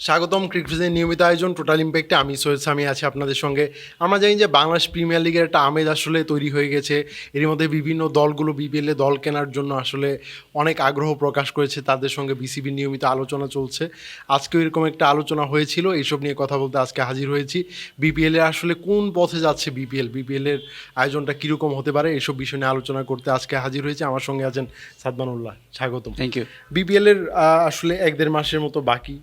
স্বাগতম ক্রিকেটের নিয়মিত আয়োজন টোটাল ইম্প্যাক্টে আমি সৈয়দ সামি আছি আপনাদের সঙ্গে। আমরা জানি যে বাংলাদেশ প্রিমিয়ার লিগের একটা আমেজ আসলে তৈরি হয়ে গেছে। এর মধ্যে বিভিন্ন দলগুলো বিপিএলে দল কেনার জন্য আসলে অনেক আগ্রহ প্রকাশ করেছে। তাদের সঙ্গে বিসিবি নিয়মিত আলোচনা চলছে। আজকেও এরকম একটা আলোচনা হয়েছিল। এইসব নিয়ে কথা বলতে আজকে হাজির হয়েছি। বিপিএলে আসলে কোন পথে যাচ্ছে বিপিএল বিপিএলের আয়োজনটা কীরকম হতে পারে? এসব বিষয় নিয়ে আলোচনা করতে আজকে হাজির হয়েছে। আমার সঙ্গে আছেন সাদমানুল্লাহ স্বাগতম। থ্যাংক ইউ বিপিএলের আসলে এক দেড় মাসের মতো বাকি।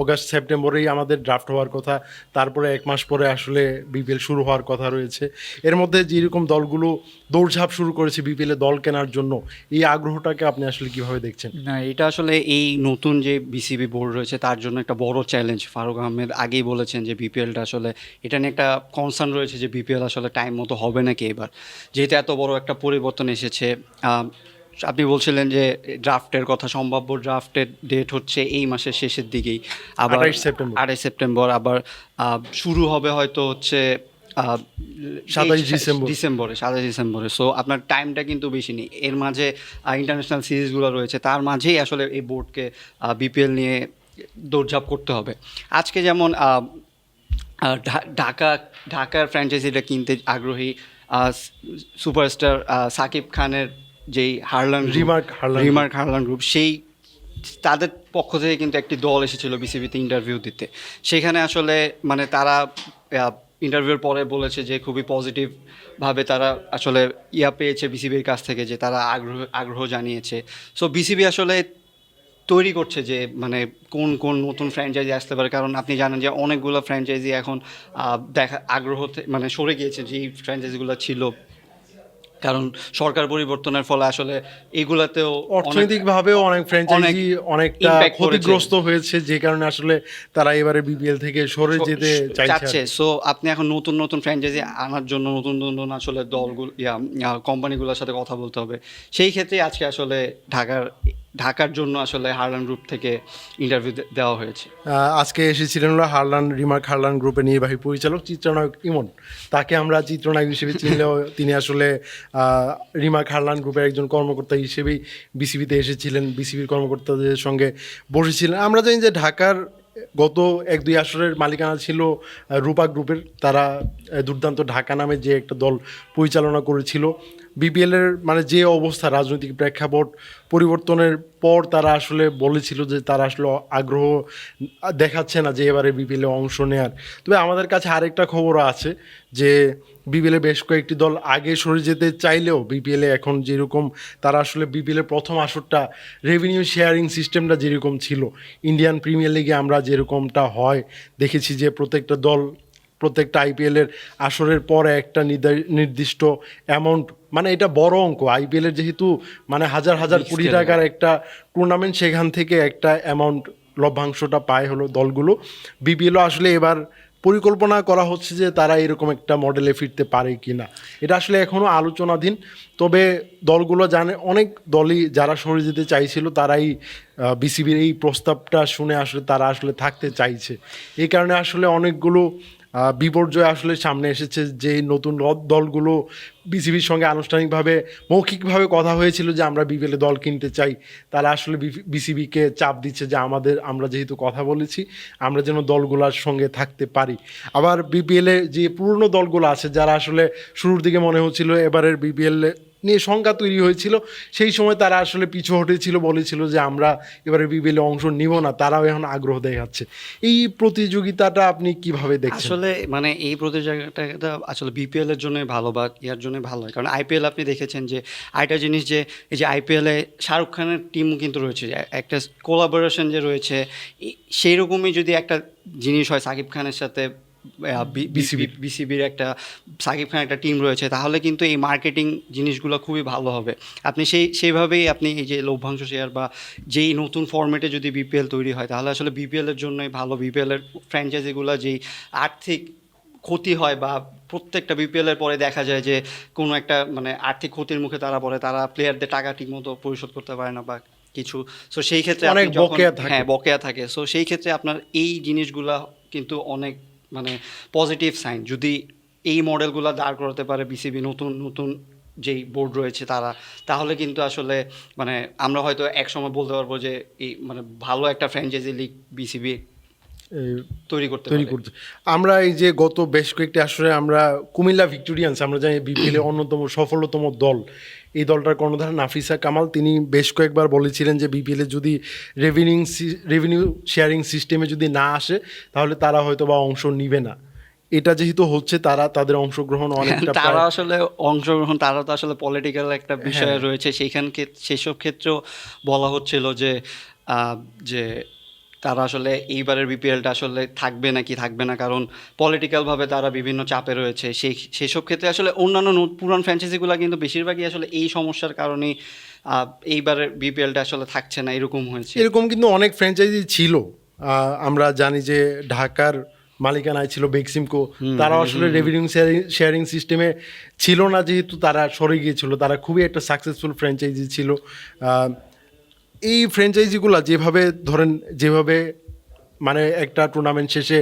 অগাস্ট, সেপ্টেম্বরেই আমাদের ড্রাফট হওয়ার কথা। তারপরে এক মাস পরে আসলে বিপিএল শুরু হওয়ার কথা রয়েছে। এর মধ্যে যেরকম দলগুলো দৌড়ঝাঁপ শুরু করেছে বিপিএলে দল কেনার জন্য, এই আগ্রহটাকে আপনি আসলে কীভাবে দেখছেন? না, এটা আসলে এই নতুন যে বিসিবি বোর্ড রয়েছে, তার জন্য একটা বড় চ্যালেঞ্জ ফারুক আহমেদ আগেই বলেছেন যে বিপিএলটা আসলে, এটা নিয়ে একটা কনসার্ন রয়েছে যে বিপিএল আসলে টাইম মতো হবে নাকি এবার। যেহেতু এত বড় একটা পরিবর্তন এসেছে আপনি বলছিলেন যে ড্রাফটের কথা সম্ভাব্য ড্রাফটের ডেট হচ্ছে এই মাসের শেষের দিকেই আবার সেপ্টেম্বর। আড়াই সেপ্টেম্বর আবার শুরু হবে হয়তো হচ্ছে 27 ডিসেম্বর। ডিসেম্বরে সাতাশ ডিসেম্বরে সো আপনার টাইমটা কিন্তু বেশি নেই এর মাঝে ইন্টারন্যাশনাল সিরিজগুলো রয়েছে তার মাঝেই আসলে এই বোর্ডকে বিপিএল নিয়ে দৌড়ঝাঁপ করতে হবে আজকে যেমন ঢাকা ঢাকার ফ্র্যাঞ্চাইজিটা কিনতে আগ্রহী সুপারস্টার সাকিব খানের যেই Herlan Remark Herlan Remark Herlan group সেই তাদের পক্ষ থেকে কিন্তু একটি দল এসেছিল বিসিবিতে ইন্টারভিউ দিতে। সেখানে আসলে মানে তারা ইন্টারভিউর পরে বলেছে যে খুবই পজিটিভভাবে তারা আসলে ইয়া পেয়েছে বিসিবির কাছ থেকে যে তারা আগ্রহ আগ্রহ জানিয়েছে। সো বিসিবি আসলে তৈরি করছে যে মানে কোন কোন নতুন ফ্র্যাঞ্চাইজি আসতে পারে। কারণ আপনি জানেন যে অনেকগুলো ফ্র্যাঞ্চাইজি এখন দেখা আগ্রহতে মানে সরে গিয়েছে যে ফ্র্যাঞ্চাইজিগুলো ছিল। কারণ সরকার পরিবর্তনের ফলে আসলে এগুলাতেও অর্থনৈতিকভাবেও অনেক ফ্র্যাঞ্চাইজি অনেকটা ক্ষতিগ্রস্ত হয়েছে যে কারণে আসলে তারা এবারে বিপিএল থেকে সরে যেতে চাইছে চাচ্ছে। সো আপনি এখন নতুন নতুন ফ্র্যাঞ্চাইজি আনার জন্য নতুন নতুন আসলে দলগুলো ইয়া কোম্পানিগুলোর সাথে কথা বলতে হবে। সেই ক্ষেত্রে আজকে আসলে ঢাকার ঢাকার জন্য আসলে হারলান গ্রুপ থেকে ইন্টারভিউ দেওয়া হয়েছে। আজকে এসেছিলেন হলো হারলান রিমার্ক হারলান গ্রুপের নির্বাহী পরিচালক চিত্রনায়ক ইমন। তাকে আমরা চিত্রনায়ক হিসেবে চিনলেও তিনি আসলে রিমার্ক হারলান গ্রুপের একজন কর্মকর্তা হিসেবেই বিসিবিতে এসেছিলেন বিসিবির কর্মকর্তাদের সঙ্গে বসেছিলেন। আমরা জানি যে ঢাকার গত এক দুই আসরের মালিকানা ছিল রূপা গ্রুপের। তারা দুর্দান্ত ঢাকা নামে যে একটা দল পরিচালনা করেছিল বিপিএলের মানে যে অবস্থা, রাজনৈতিক প্রেক্ষাপট পরিবর্তনের পর তারা আসলে বলেছিল যে তারা আসলে আগ্রহ দেখাচ্ছে না যে এবারে বিপিএলে অংশ নেয়ার। তবে আমাদের কাছে আরেকটা খবরও আছে যে বিপিএলে বেশ কয়েকটি দল আগে সরে যেতে চাইলেও বিপিএলে এখন যেরকম তারা আসলে বিপিএলের প্রথম আসরটা রেভিনিউ শেয়ারিং সিস্টেমটা যেরকম ছিল ইন্ডিয়ান প্রিমিয়ার লিগে আমরা যেরকমটা হয়, দেখেছি যে প্রত্যেকটা দল প্রত্যেকটা আইপিএলের আসরের পরে একটা নির্দা- নির্দিষ্ট অ্যামাউন্ট মানে এটা বড় অঙ্ক। আইপিএলের যেহেতু মানে হাজার হাজার কোটি টাকার একটা টুর্নামেন্ট সেখান থেকে একটা অ্যামাউন্ট লভ্যাংশটা পায় হলো দলগুলো। বিপিএলও আসলে এবার পরিকল্পনা করা হচ্ছে যে তারা এরকম একটা মডেলে ফিরতে পারে কি না এটা আসলে এখনও আলোচনাধীন। তবে দলগুলো জানে অনেক দলই যারা সরে যেতে চাইছিল তারাই বিসিবির এই প্রস্তাবটা শুনে আসলে তারা আসলে থাকতে চাইছে। এই কারণে আসলে অনেকগুলো বিপর্যয় আসলে সামনে এসেছে যে নতুন দলগুলো বিসিবির সঙ্গে আনুষ্ঠানিকভাবে, মৌখিকভাবে কথা হয়েছিল যে আমরা বিপিএলে দল কিনতে চাই। তারা আসলে বিসিবিকে চাপ দিচ্ছে যে আমাদের, আমরা যেহেতু কথা বলেছি, আমরা যেন দলগুলোর সঙ্গে থাকতে পারি। আবার বিপিএলে যে পুরনো দলগুলো আছে, যারা আসলে শুরুর দিকে মনে হচ্ছিল এবারের বিপিএল নিয়ে শঙ্কা তৈরি হয়েছিল, সেই সময় তারা আসলে পিছু হটেছিল, বলেছিল যে আমরা এবারে বিপিএলে অংশ নিব না, তারাও এখন আগ্রহ দেখাচ্ছে। এই প্রতিযোগিতাটা আপনি কীভাবে দেখছেন? আসলে মানে এই প্রতিযোগিতাটা আসলে বিপিএল এর জন্য ভালো বা ইয়ার জন্য ভালো হয়। কারণ আইপিএল আপনি দেখেছেন যে আরেকটা জিনিস যে এই যে আইপিএলে শাহরুখ খানের টিম কিন্তু রয়েছে। একটা কোলাবোরেশন যে রয়েছে সেই রকমই যদি একটা জিনিস হয় সাকিব খানের সাথে বিসিবি বিসিবির একটা সাকিব খানের একটা টিম রয়েছে তাহলে কিন্তু এই মার্কেটিং জিনিসগুলো খুবই ভালো হবে। আপনি সেই সেইভাবেই আপনি এই যে লভ্যাংশ শেয়ার বা যেই নতুন ফর্মেটে যদি বিপিএল তৈরি হয় তাহলে আসলে বিপিএলের জন্যই ভালো। বিপিএলের ফ্র্যাঞ্চাইজিগুলো যেই আর্থিক ক্ষতি হয় বা প্রত্যেকটা বিপিএল এর পরে দেখা যায় যে কোনো একটা মানে আর্থিক ক্ষতির মুখে তারা পড়ে তারা প্লেয়ারদের টাকা ঠিকমতো পরিশোধ করতে পারে না বা কিছু। সো সেই ক্ষেত্রে অনেক বকেয়া থাকে। হ্যাঁ বকেয়া থাকে। সো সেই ক্ষেত্রে আপনার এই জিনিসগুলা কিন্তু অনেক মানে পজিটিভ সাইন যদি এই মডেলগুলো দাঁড় করাতে পারে বিসিবি নতুন নতুন যেই বোর্ড রয়েছে তারা তাহলে কিন্তু আসলে মানে আমরা হয়তো এক সময় বলতে পারব যে এই মানে ভালো একটা ফ্র্যাঞ্চাইজি লিগ বিসিবি তৈরি করতে তৈরি। করতে আমরা এই যে গত বেশ কয়েকটি আসরে আমরা কুমিল্লা ভিক্টোরিয়ান্স আমরা জানি বিপিএল অন্যতম সফলতম দল এই দলটার কর্ণধার নাফিসা কামাল তিনি বেশ কয়েকবার বলেছিলেন যে বিপিএল এ যদি রেভিনিউ রেভিনিউ শেয়ারিং সিস্টেমে যদি না আসে তাহলে তারা হয়তো বা অংশ নিবে না এটা যেহেতু হচ্ছে তারা তাদের অংশগ্রহণ অনেকটা তারা আসলে অংশগ্রহণ তারা তো আসলে পলিটিক্যাল একটা বিষয় হ্যাঁ। রয়েছে সেইখানকে সেসব ক্ষেত্রেও বলা হচ্ছিল যে যে তারা আসলে এইবারের বিপিএলটা আসলে থাকবে নাকি থাকবে না? কারণ পলিটিক্যালভাবে তারা বিভিন্ন চাপে রয়েছে। সেই সেসব ক্ষেত্রে আসলে অন্যান্য পুরান ফ্র্যাঞ্চাইজিগুলো কিন্তু বেশিরভাগই আসলে এই সমস্যার কারণেই এইবারের বিপিএলটা আসলে থাকছে না এরকম হয়েছে। এরকম কিন্তু অনেক ফ্র্যাঞ্চাইজি ছিল। আমরা জানি যে ঢাকার মালিকানায় ছিল বেক্সিমকো তারা আসলে রেভিনিউ শেয়ারিং সিস্টেমে ছিল না যেহেতু তারা সরে গিয়েছিল। তারা খুবই একটা সাকসেসফুল ফ্র্যাঞ্চাইজি ছিল। এই ফ্র্যাঞ্চাইজিগুলো যেভাবে ধরেন যেভাবে মানে একটা টুর্নামেন্ট শেষে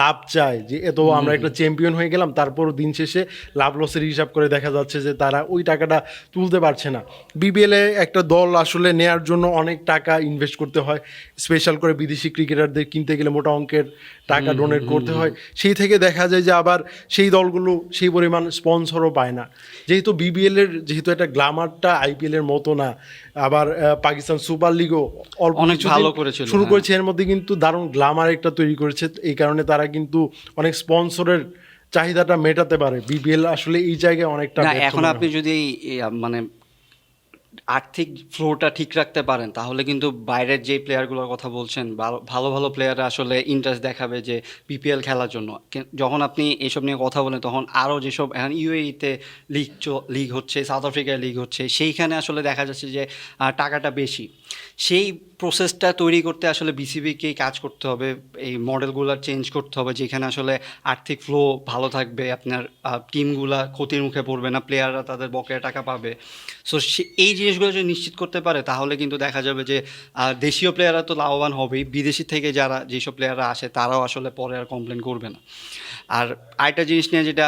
লাভ চায় যে এত আমরা একটা চ্যাম্পিয়ন হয়ে গেলাম তারপর দিন শেষে লাভ লসের হিসাব করে দেখা যাচ্ছে যে তারা ওই টাকাটা তুলতে পারছে না। বিবিএলে একটা দল আসলে নেয়ার জন্য অনেক টাকা ইনভেস্ট করতে হয়। স্পেশাল করে বিদেশি ক্রিকেটারদের কিনতে গেলে মোটা অঙ্কের টাকা ডোনেট করতে হয়। সেই থেকে দেখা যায় যে আবার সেই দলগুলো সেই পরিমাণ স্পন্সরও পায় না। যেহেতু বিবিএল এর যেহেতু একটা গ্লামারটা আইপিএল এর মতো না আবার পাকিস্তান সুপার লিগও অল্প অনেক ভালো করেছিল, শুরু হ্যাঁ। করেছে এর মধ্যে কিন্তু দারুণ গ্লামার একটা তৈরি করেছে। এই কারণে তারা কিন্তু অনেক স্পন্সরের চাহিদাটা মেটাতে পারে। বিপিএল আসলে এই জায়গায় অনেকটা এখন আপনি যদি মানে আর্থিক ফ্লোটা ঠিক রাখতে পারেন তাহলে কিন্তু বাইরের যে প্লেয়ারগুলোর কথা বলছেন ভালো ভালো ভালো প্লেয়াররা আসলে ইন্টারেস্ট দেখাবে যে বিপিএল খেলার জন্য। যখন আপনি এইসব নিয়ে কথা বলেন তখন আরও যেসব এখন ইউএইতে লিগ লিগ হচ্ছে সাউথ আফ্রিকায় লিগ হচ্ছে সেইখানে আসলে দেখা যাচ্ছে যে টাকাটা বেশি। সেই প্রসেসটা তৈরি করতে আসলে বিসিবিকেই কাজ করতে হবে, এই মডেলগুলো চেঞ্জ করতে হবে, যেখানে আসলে আর্থিক ফ্লো ভালো থাকবে, আপনার টিমগুলা ক্ষতির মুখে পড়বে না প্লেয়াররা তাদের বকেয়া টাকা পাবে। সো, এই জিনিসগুলো যদি নিশ্চিত করতে পারে, তাহলে কিন্তু দেখা যাবে যে দেশীয় প্লেয়াররা তো লাভবান হবেই, বিদেশি থেকে যারা, যেসব প্লেয়াররা আসে, তারাও আসলে পরে আর কমপ্লেন করবে না। আর আরেকটা জিনিস নিয়ে যেটা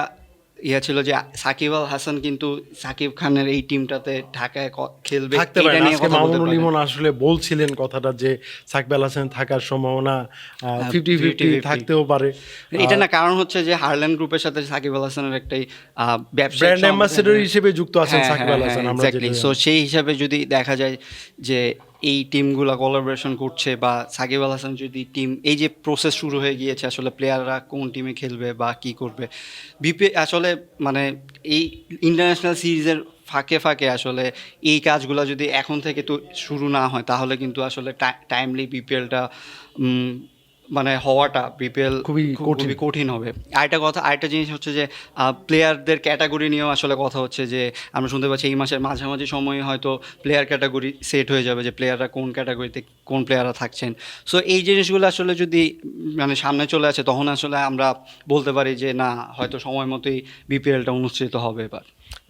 ইয়ে ছিল যে সাকিব আল হাসান কিন্তু সাকিব খানের এই টিমটাতে ঢাকায় খেলবে থাকতে পারে আজকে মামুনুল ইমন আসলে বলছিলেন কথাটা যে সাকব আল হাসান থাকার সম্ভাবনা ফিফটি ফিফটি 50-50 থাকতেও পারে। এটা না কারণ হচ্ছে যে হারল্যান্ড গ্রুপের সাথে সাকিব আল হাসানের একটাই আহ, ব্যবসায়িক ব্র্যান্ড অ্যাম্বাসেডর হিসেবে যুক্ত আছেন হ্যাঁ, সাকিব হ্যাঁ, আল হাসান হ্যাঁ, আমরা So, সেই হিসাবে যদি দেখা যায় যে এই টিমগুলো কোলাবোরেশন করছে বা সাকিব আল হাসান যদি টিম এই যে প্রসেস শুরু হয়ে গিয়েছে আসলে প্লেয়াররা কোন টিমে খেলবে বা কি করবে বিপি আসলে মানে এই ইন্টারন্যাশনাল সিরিজের ফাঁকে ফাঁকে আসলে এই কাজগুলো যদি এখন থেকে তো শুরু না হয়, তাহলে কিন্তু আসলে টাইমলি বিপিএলটা মানে হওয়াটা বিপিএল খুবই কঠিন। খুবই কঠিন হবে। আরেকটা কথা আরেকটা জিনিস হচ্ছে যে প্লেয়ারদের ক্যাটাগরি নিয়েও আসলে কথা হচ্ছে যে আমরা শুনতে পাচ্ছি এই মাসের মাঝামাঝি সময়ে হয়তো প্লেয়ার ক্যাটাগরি সেট হয়ে যাবে যে প্লেয়াররা কোন ক্যাটাগরিতে কোন প্লেয়াররা থাকছেন। সো এই জিনিসগুলো আসলে যদি মানে সামনে চলে আসে তখন আসলে আমরা বলতে পারি যে না হয়তো সময় মতোই বিপিএলটা অনুষ্ঠিত হবে এবার।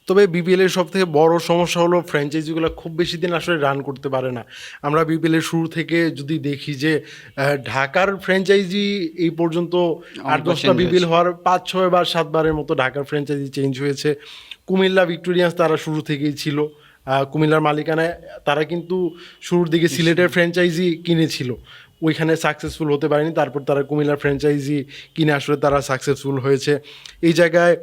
তবে বিপিএল এর সব থেকে বড় সমস্যা হলো ফ্র্যাঞ্চাইজিগুলো খুব বেশি দিন আসলে রান করতে পারে না। আমরা বিপিএল এর শুরু থেকে যদি দেখি যে ঢাকার ফ্র্যাঞ্চাইজি এই পর্যন্ত আট দশটা বিপিএল হওয়ার পাঁচ ছয় বার সাতবারের মতো ঢাকার ফ্র্যাঞ্চাইজি চেঞ্জ হয়েছে। কুমিল্লা ভিক্টোরিয়ান্স তারা শুরু থেকেই ছিল। কুমিল্লার মালিকানায় তারা কিন্তু শুরুর দিকে সিলেটের ফ্র্যাঞ্চাইজি কিনেছিল। ওইখানে সাকসেসফুল হতে পারেনি তারপর তারা কুমিল্লার ফ্র্যাঞ্চাইজি কিনে আসলে তারা সাকসেসফুল হয়েছে। এই জায়গায়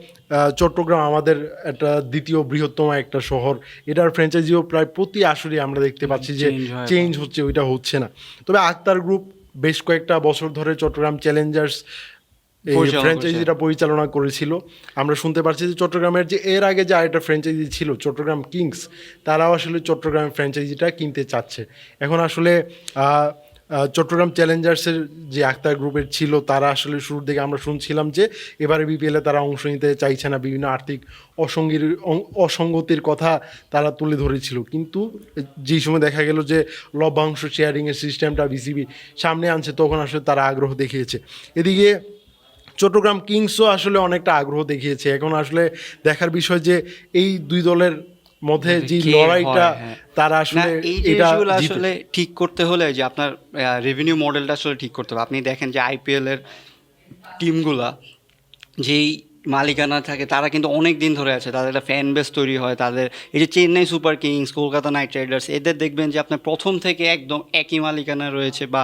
চট্টগ্রাম আমাদের একটা দ্বিতীয় বৃহত্তম একটা শহর। এটার ফ্র্যাঞ্চাইজিও প্রায় প্রতি আসরে আমরা দেখতে পাচ্ছি যে চেঞ্জ হচ্ছে ওইটা হচ্ছে না। তবে আক্তার গ্রুপ বেশ কয়েকটা বছর ধরে চট্টগ্রাম চ্যালেঞ্জার্স ফ্র্যাঞ্চাইজিটা পরিচালনা করেছিল। আমরা শুনতে পারছি যে চট্টগ্রামের যে এর আগে যে আরেকটা ফ্র্যাঞ্চাইজি ছিল চট্টগ্রাম কিংস তারাও আসলে চট্টগ্রাম ফ্র্যাঞ্চাইজিটা কিনতে চাচ্ছে। এখন আসলে চট্টগ্রাম চ্যালেঞ্জার্সের যে আক্তার গ্রুপের ছিল, তারা আসলে শুরুর দিকে আমরা শুনছিলাম যে এবারে বিপিএলে তারা অংশ নিতে চাইছে না, বিভিন্ন আর্থিক অসঙ্গীর অসঙ্গতির কথা তারা তুলে ধরেছিল। কিন্তু যেই সময় দেখা গেল যে লভ্যাংশ শেয়ারিংয়ের সিস্টেমটা বিসিবি সামনে আনছে, তখন আসলে তারা আগ্রহ দেখিয়েছে। এদিকে চট্টগ্রাম কিংসও আসলে অনেকটা আগ্রহ দেখিয়েছে। এখন আসলে দেখার বিষয় যে এই দুই দলের মধ্যে যে লড়াইটা হ্যাঁ। তারা আসলে এই এটা আসলে ঠিক করতে হলে যে আপনার রেভিনিউ মডেলটা আসলে ঠিক করতে হবে আপনি দেখেন যে আইপিএল এর টিমগুলা যেই মালিকানা থাকে তারা কিন্তু অনেক দিন ধরে আছে তাদের একটা ফ্যান বেস তৈরি হয় তাদের এই যে Chennai super kings Kolkata knight riders এদের দেখবেন যে আপনার প্রথম থেকে একদম একই মালিকানা রয়েছে বা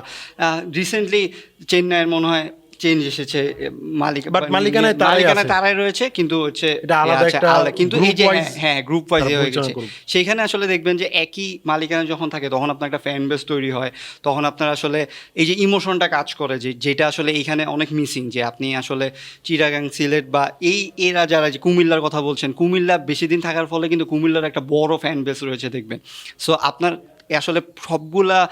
রিসেন্টলি চেন্নাইয়ের মনে হয় চেঞ্জ এসেছে মালিক মালিকানায় তারাই মালিকানায় তারাই রয়েছে কিন্তু হচ্ছে আলাদা। কিন্তু এই যে হ্যাঁ, হ্যাঁ গ্রুপ ওয়াইজ হয়ে গেছে। সেইখানে আসলে দেখবেন যে একই মালিকানা যখন থাকে তখন আপনার একটা ফ্যান বেস তৈরি হয় তখন আপনার আসলে এই যে ইমোশনটা কাজ করে যে যেটা আসলে এইখানে অনেক মিসিং যে আপনি আসলে চিরাগাং সিলেট বা এই এরা যারা যে কুমিল্লার কথা বলছেন কুমিল্লা বেশি দিন থাকার ফলে কিন্তু কুমিল্লার একটা বড় ফ্যান বেস রয়েছে দেখবেন। সো আপনার আসলে সবগুলা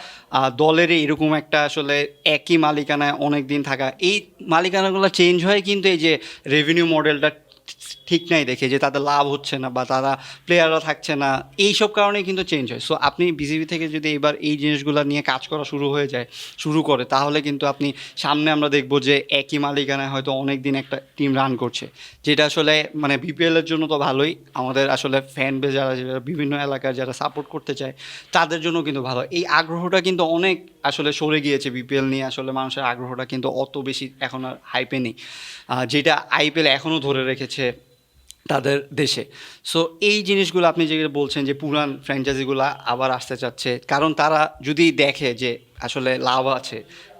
দলেরই এরকম একটা আসলে একই মালিকানায় অনেক দিন থাকা। এই মালিকানাগুলো চেঞ্জ হয় কিন্তু এই যে রেভিনিউ মডেলটা ঠিক নাই দেখে যে তাদের লাভ হচ্ছে না বা তারা প্লেয়াররা থাকছে না, এইসব কারণেই কিন্তু চেঞ্জ হয়। সো আপনি বিসিবি থেকে যদি এবার এই জিনিসগুলো নিয়ে কাজ করা শুরু হয়ে যায়, শুরু করে, তাহলে কিন্তু আপনি সামনে আমরা দেখব যে একই মালিকানায় হয়তো অনেক দিন একটা টিম রান করছে। যেটা আসলে মানে বিপিএলের জন্য তো ভালোই, আমাদের আসলে ফ্যান বে যারা যারা বিভিন্ন এলাকার যারা সাপোর্ট করতে চায়, তাদের জন্য কিন্তু ভালো। এই আগ্রহটা কিন্তু অনেক আসলে সরে গিয়েছে বিপিএল নিয়ে, আসলে মানুষের আগ্রহটা কিন্তু অত বেশি এখন আর হাইপে নেই। যেটা আইপিএল এখনও ধরে রেখেছে। তাদের দেশে। সো এই জিনিসগুলো আপনি যেগুলো বলছেন যে পুরান ফ্র্যাঞ্চাইজিগুলো আবার আসতে চাচ্ছে, কারণ তারা যদি দেখে যে আসলে লাভ আছে,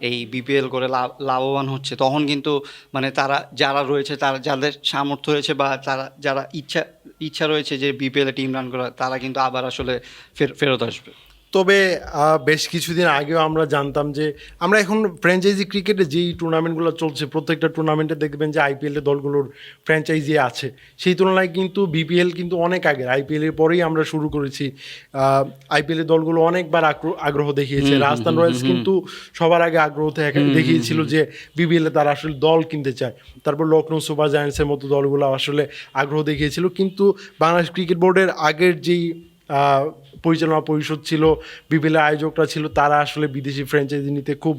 এই বিপিএল করে লাভ, লাভবান হচ্ছে, তখন কিন্তু মানে তারা যারা রয়েছে, তারা যাদের সামর্থ্য রয়েছে বা তারা, যারা ইচ্ছা ইচ্ছা রয়েছে যে বিপিএলে টিম রান করা তারা কিন্তু আবার আসলে ফের, ফেরত আসবে। তবে বেশ কিছুদিন আগেও আমরা জানতাম যে আমরা এখন ফ্র্যাঞ্চাইজি ক্রিকেটে যেই টুর্নামেন্টগুলো চলছে প্রত্যেকটা টুর্নামেন্টে দেখবেন যে আইপিএলের দলগুলোর ফ্র্যাঞ্চাইজি আছে। সেই তুলনায় কিন্তু বিপিএল কিন্তু অনেক আগে আইপিএলের পরেই আমরা শুরু করেছি। আইপিএলের দলগুলো অনেকবার আগ্রহ- দেখিয়েছে। রাজস্থান রয়্যালস কিন্তু সবার আগে আগ্রহ থেকে- দেখিয়েছিল যে বিপিএলে তারা আসলে দল কিনতে চায়। তারপর লখনৌ সুপার জায়ান্টসের মতো দলগুলো আসলে আগ্রহ দেখিয়েছিল। কিন্তু বাংলাদেশ ক্রিকেট বোর্ডের আগের যেই পরিচালনা পরিষদ ছিল বিপিএল আয়োজকরা ছিল তারা আসলে বিদেশি ফ্র্যাঞ্চাইজি নিতে খুব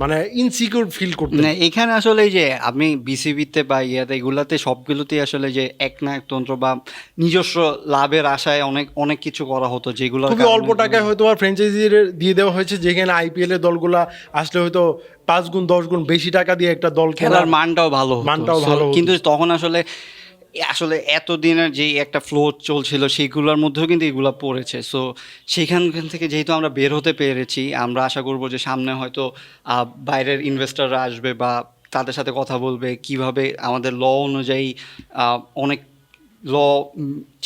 মানে ইনসিকিউর ফিল করতেন। না এখানে আসলে যে আপনি বিসিবিতে বা ইয়াতে এগুলাতে সবগুলোতেই আসলে যে এক না তন্ত্র বা নিজস্ব লাভের আশায় অনেক অনেক কিছু করা হতো যেগুলো খুবই অল্প টাকায় হয়তো আর ফ্র্যাঞ্চাইজি দিয়ে দেওয়া হয়েছে যেখানে আইপিএল এর দলগুলা আসলে হয়তো পাঁচ গুণ দশ গুণ বেশি টাকা দিয়ে একটা দল খেলার মানটাও ভালো মানটাও ভালো কিন্তু তখন আসলে আসলে এতদিনের যেই একটা ফ্লো চলছিল সেইগুলোর মধ্যেও কিন্তু এগুলো পড়েছে। সো সেইখান থেকে যেহেতু আমরা বের হতে পেরেছি, আমরা আশা করব যে সামনে হয়তো বাইরের ইনভেস্টাররা আসবে বা তাদের সাথে কথা বলবে, কীভাবে আমাদের ল অনুযায়ী অনেক ল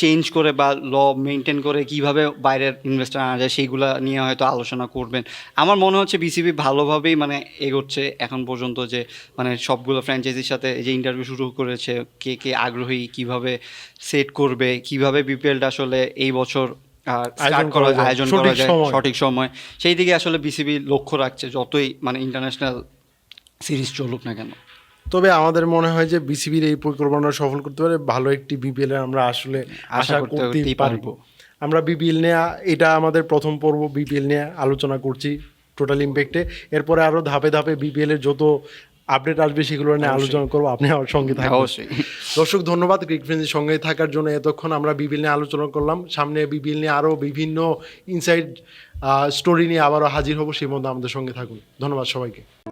চেঞ্জ করে বা ল মেনটেন করে কীভাবে বাইরের ইনভেস্টার আনা যায় সেইগুলো নিয়ে হয়তো আলোচনা করবেন। আমার মনে হচ্ছে বিসিবি ভালোভাবেই মানে এগোচ্ছে এখন পর্যন্ত যে মানে সবগুলো ফ্র্যাঞ্চাইজির সাথে যে ইন্টারভিউ শুরু করেছে কে কে আগ্রহী কীভাবে সেট করবে কীভাবে বিপিএলটা আসলে এই বছর আয়োজন স্টার্ট করা করা যায়, আয়োজন করা যায় সঠিক সময়। সেই দিকে আসলে বিসিবি লক্ষ্য রাখছে যতই মানে ইন্টারন্যাশনাল সিরিজ চলুক না কেন। তবে আমাদের মনে হয় যে বিসিবির এই পরিকল্পনা সফল করতে পারে ভালো একটি বিপিএল এর আমরা আসলে আশা করতে- করতেই পারব। আমরা বিপিএল নিয়ে এটা আমাদের প্রথম পর্ব বিপিএল নিয়ে আলোচনা করছি টোটাল ইম্প্যাক্টে এরপরে আরও ধাপে ধাপে বিপিএল এর যত আপডেট আসবে সেগুলো নিয়ে আলোচনা করব। আপনি আমার সঙ্গে থাকবেন। অবশ্যই। দর্শক ধন্যবাদ ক্রিকেট ফ্রেন্ডের সঙ্গে থাকার জন্য। এতক্ষণ আমরা বিপিএল নিয়ে আলোচনা করলাম। সামনে বিপিএল নিয়ে আরও বিভিন্ন ইনসাইড স্টোরি নিয়ে আবারও হাজির হব সেই মধ্যে আমাদের সঙ্গে থাকুন। ধন্যবাদ সবাইকে।